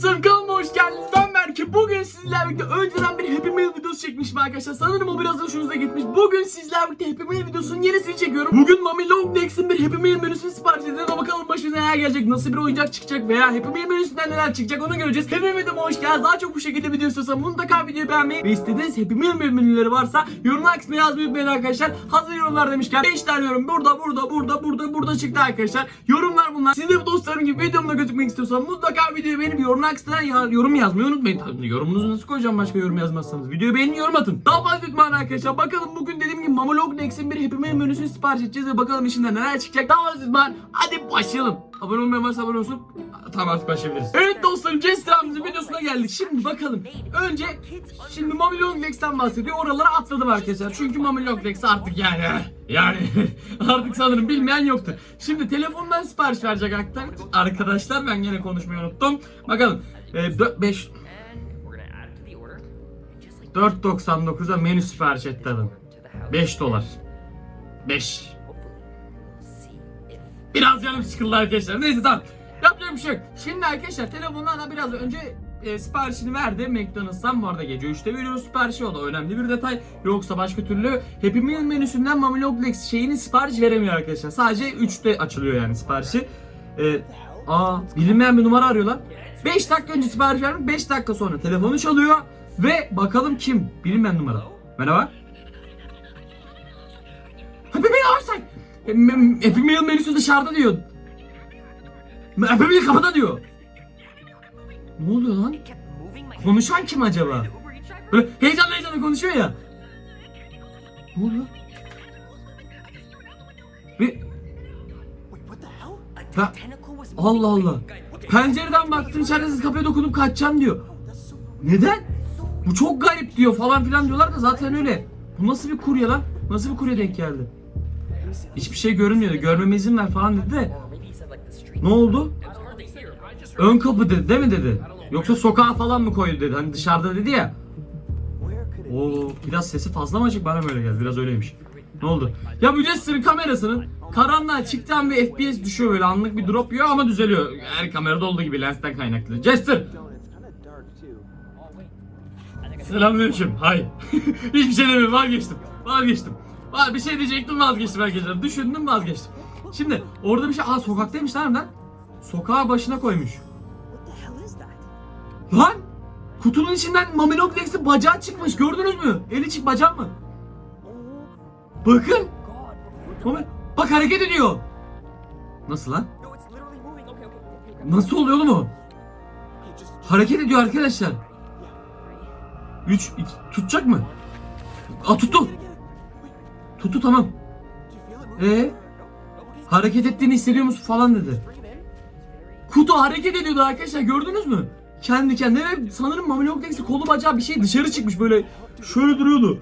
kanalıma hoş geldiniz. Ben Berke. Bugün sizlerle önceden bir Happy Meal videosu çekmişim arkadaşlar. Sanırım o biraz hoşunuza gitmiş. Bugün sizlerle birlikte Happy Meal videosunun yenisini çekiyorum. Bugün Mami Long Next'in bir Happy Meal menüsünü sipariş edeceğiz. Ama bakalım başımıza neler gelecek, nasıl bir oyuncak çıkacak veya Happy Meal menüsünden neler çıkacak onu göreceğiz. Happy Meal'e hoş geldiniz. Daha çok bu şekilde video istiyorsanız mutlaka videoyu beğenmeyi ve istediğiniz Happy Meal menüleri varsa yorumlar kısmına yazmayı unutmayın arkadaşlar. Hazır yorumlar demişken 5 tane yorum burada, burada, burada, burada, burada çıktı arkadaşlar. Yorumlar bunlar. Siz de bu dostlarım gibi videomda gözükmek istiyorsanız mutlaka videoyu beğenip yorumlar kısmına yorum yazmayı unutmayın. Tabii yorumunuzu nasıl koyacağım başka yorum yazmazsanız. Videoyu beğenin yorum atın. Daha fazla tutmayın arkadaşlar. Bakalım bugün dediğim gibi Mamolog Next'in bir Happy Meal menüsünü sipariş edeceğiz ve bakalım içinden neler çıkacak. Daha fazla tutmayın. Hadi başlayalım. Abone olmayan varsa abone olsun. Tamam artık başlayabiliriz. Evet dostlarım Jester abimizin videosuna geldik. Şimdi bakalım. Önce şimdi Mami Long Legs'ten bahsediyor. Oralara atladım arkadaşlar. Çünkü Mami Long Legs artık yani yani artık sanırım bilmeyen yoktur. şimdi telefondan sipariş verecek arkadaşlar. Arkadaşlar ben yine konuşmayı unuttum. Bakalım. E, 5 We're 4.99'a menü sipariş etti adam. to the house. 5 dolar. 5. Hopefully, we'll see if Biraz canım sıkıldı arkadaşlar. Neyse tamam. Yapacak bir şey yok. Şimdi arkadaşlar telefondan da biraz önce e, siparişini verdi McDonald's'tan bu arada gece 3'te veriyoruz siparişi o da önemli bir detay. Yoksa başka türlü Happy Meal menüsünden Mami Long Legs şeyini sipariş veremiyor arkadaşlar. Sadece 3'te açılıyor yani siparişi. E, aa bilinmeyen bir numara arıyorlar. 5 dakika önce sipariş verdim 5 dakika sonra telefonu çalıyor ve bakalım kim? Bilinmeyen numara. Merhaba. Happy Meal outside. Happy Meal menüsü dışarıda diyor. Happy Meal kapıda diyor. Ne oluyor lan? Konuşan kim acaba? Böyle heyecanlı heyecanlı konuşuyor ya. Ne oluyor? Ha- Allah. Allah. Pencereden baktım içerisiz kapıya dokunup kaçacağım diyor. Neden? Bu çok garip diyor falan filan diyorlar da zaten öyle. Bu nasıl bir kurye lan? Nasıl bir kurye denk geldi? Hiçbir şey görünmüyordu. Görmeme izin ver falan dedi de. Ne oldu? Ön kapı dedi değil mi dedi? Yoksa sokağa falan mı koydu dedi. Hani dışarıda dedi ya. Oo biraz sesi fazla mı açık bana mı öyle geldi? Biraz öyleymiş. Ne oldu? Ya bu Jester'ın kamerasının karanlığa çıktığı bir FPS düşüyor böyle anlık bir drop yiyor ama düzeliyor. Her kamerada olduğu gibi lensten kaynaklı. Jester! Selamünaleyküm. Hay. Hiçbir şey demiyorum vazgeçtim. Vazgeçtim. Va- Bir şey diyecektim vazgeçtim arkadaşlar. Düşündüm vazgeçtim. Şimdi orada bir şey... Aa sokaktaymış lan harbiden. Sokağa başına koymuş. Lan! Kutunun içinden Mamelok Lex'in bacağı çıkmış. Gördünüz mü? Eli çık bacağı mı? Bakın. Mame- Bak hareket ediyor. Nasıl lan? Nasıl oluyor oğlum o? Hareket ediyor arkadaşlar. 3 tutacak mı? Aa tuttu. Tuttu tamam. Ee, hareket ettiğini hissediyor musun falan dedi. Kutu hareket ediyordu arkadaşlar gördünüz mü? Kendi kendine sanırım Mamelok Lex'i kolu bacağı bir şey dışarı çıkmış böyle şöyle duruyordu.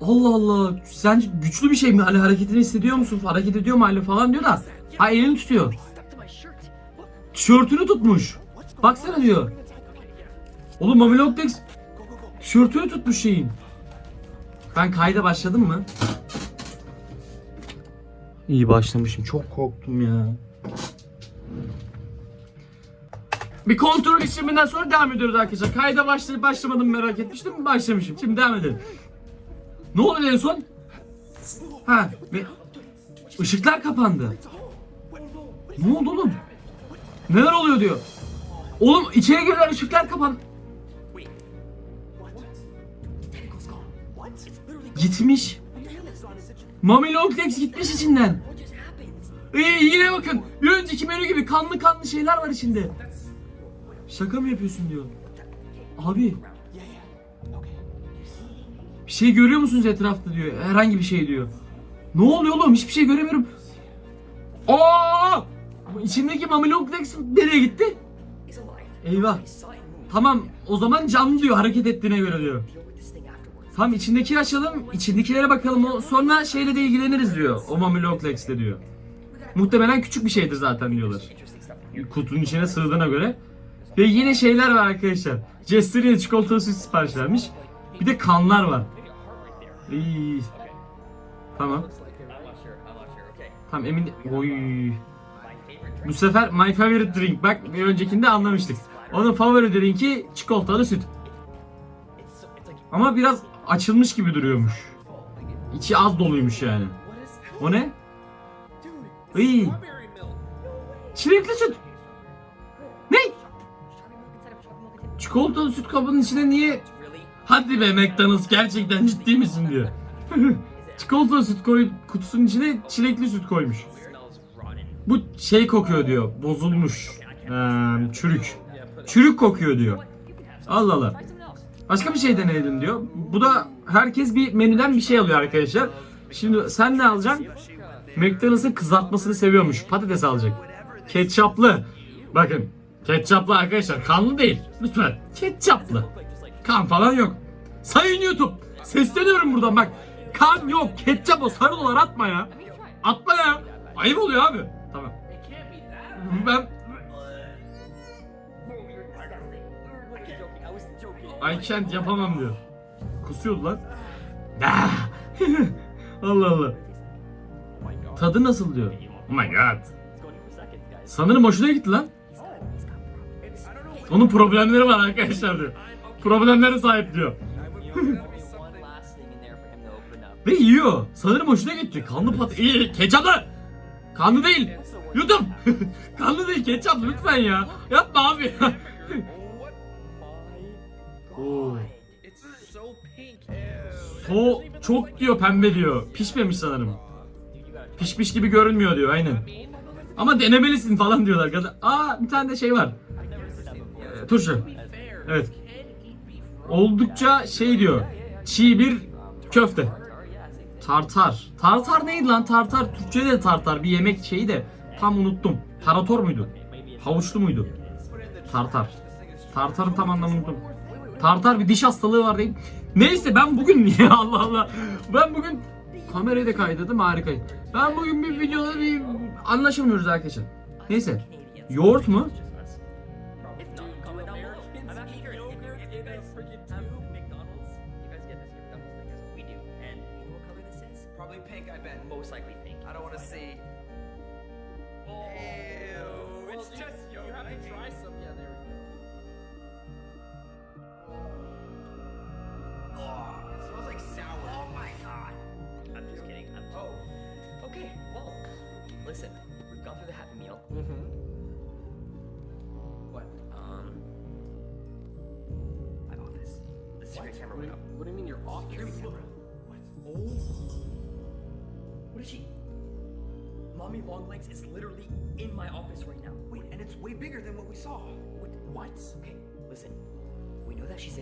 Allah Allah sence güçlü bir şey mi? Hani hareketini hissediyor musun? Hareket ediyor mu hala falan diyor da. Ha elini tutuyor. Tişörtünü tutmuş. Baksana diyor. Oğlum Mamelok Lex tişörtünü tutmuş şeyin. Ben kayda başladım mı? İyi başlamışım. Çok korktum ya. Bir kontrol işleminden sonra devam ediyoruz arkadaşlar. Kayda başlayıp başlamadım merak etmiştim. Başlamışım. Şimdi devam edelim. Ne oldu en son? Ha, ve ışıklar kapandı. Ne oldu oğlum? Neler oluyor diyor. Oğlum içeri girilen ışıklar kapan. Gitmiş. Mami Longlegs gitmiş içinden. Ee, yine bakın. Bir önceki menü gibi kanlı kanlı şeyler var içinde. Şaka mı yapıyorsun diyor. Abi bir şey görüyor musunuz etrafta diyor. Herhangi bir şey diyor. Ne oluyor oğlum? Hiçbir şey göremiyorum. Aa! İçindeki Mami Longlegs nereye gitti? Eyvah. Tamam o zaman canlı diyor hareket ettiğine göre diyor. Tam içindekini açalım, içindekilere bakalım. O sonra şeyle de ilgileniriz diyor. O Mami Longlegs'le diyor. Muhtemelen küçük bir şeydir zaten diyorlar. Kutunun içine sığdığına göre. Ve yine şeyler var arkadaşlar. Jester yine çikolatalı süt sipariş vermiş. Bir de kanlar var. İyi. Tamam. Tamam emin... Oy. Bu sefer my favorite drink. Bak bir öncekinde anlamıştık. Onun favori drinki çikolatalı süt. Ama biraz açılmış gibi duruyormuş. İçi az doluymuş yani. O ne? Iy. Çilekli süt. Ne? Çikolatalı süt kabının içine niye? Hadi be McDonald's gerçekten ciddi misin diyor. Çikolatalı süt koy kutusunun içine çilekli süt koymuş. Bu şey kokuyor diyor. Bozulmuş. Ee, çürük. Çürük kokuyor diyor. Allah Allah. Başka bir şey deneyelim diyor. Bu da herkes bir menüden bir şey alıyor arkadaşlar. Şimdi sen ne alacaksın? McDonald's'ın kızartmasını seviyormuş. Patates alacak. Ketçaplı. Bakın. Ketçaplı arkadaşlar. Kanlı değil. Lütfen. Ketçaplı. Kan falan yok. Sayın YouTube. Sesleniyorum buradan bak. Kan yok. Ketçap o. Sarı dolar atma ya. Atma ya. Ayıp oluyor abi. Tamam. Ben I can't yapamam diyor. Kusuyordu lan. Ah! Allah Allah. Tadı nasıl diyor. Oh my god. Sanırım hoşuna gitti lan. Onun problemleri var arkadaşlar diyor. Problemlere sahip diyor. Ve yiyor. Sanırım hoşuna gitti. Kanlı pat... İyi, ketçaplı. Kanlı değil. YouTube. Kanlı değil, ketçaplı lütfen ya. Yapma abi. So çok diyor pembe diyor. Pişmemiş sanırım. Pişmiş gibi görünmüyor diyor aynen. Ama denemelisin falan diyorlar. Aa bir tane de şey var. Before. Turşu. Evet. Oldukça şey diyor. Çiğ bir köfte. tartar. Tartar. Neydi lan? Tartar. Türkçe'de de tartar. Bir yemek şeyi de. Tam unuttum. Tarator muydu? Havuçlu muydu? Tartar. Tartarın tam anlamını unuttum. Tartar bir diş hastalığı var değil. Neyse ben bugün niye Allah Allah. Ben bugün kamerayı da kaydırdım harikayım. Ben bugün bir videoda bir anlaşamıyoruz arkadaşlar. Neyse. Yoğurt mu? If not, comment down below. I'm actually listen. We've gone through the Happy Meal. What? Um, my office. The secret camera went up. What do you mean you're off? Security camera. What? Oh. What is she? Mommy Longlegs is literally in my office right now. Wait, and it's way bigger than what we saw. What? What? Okay, listen.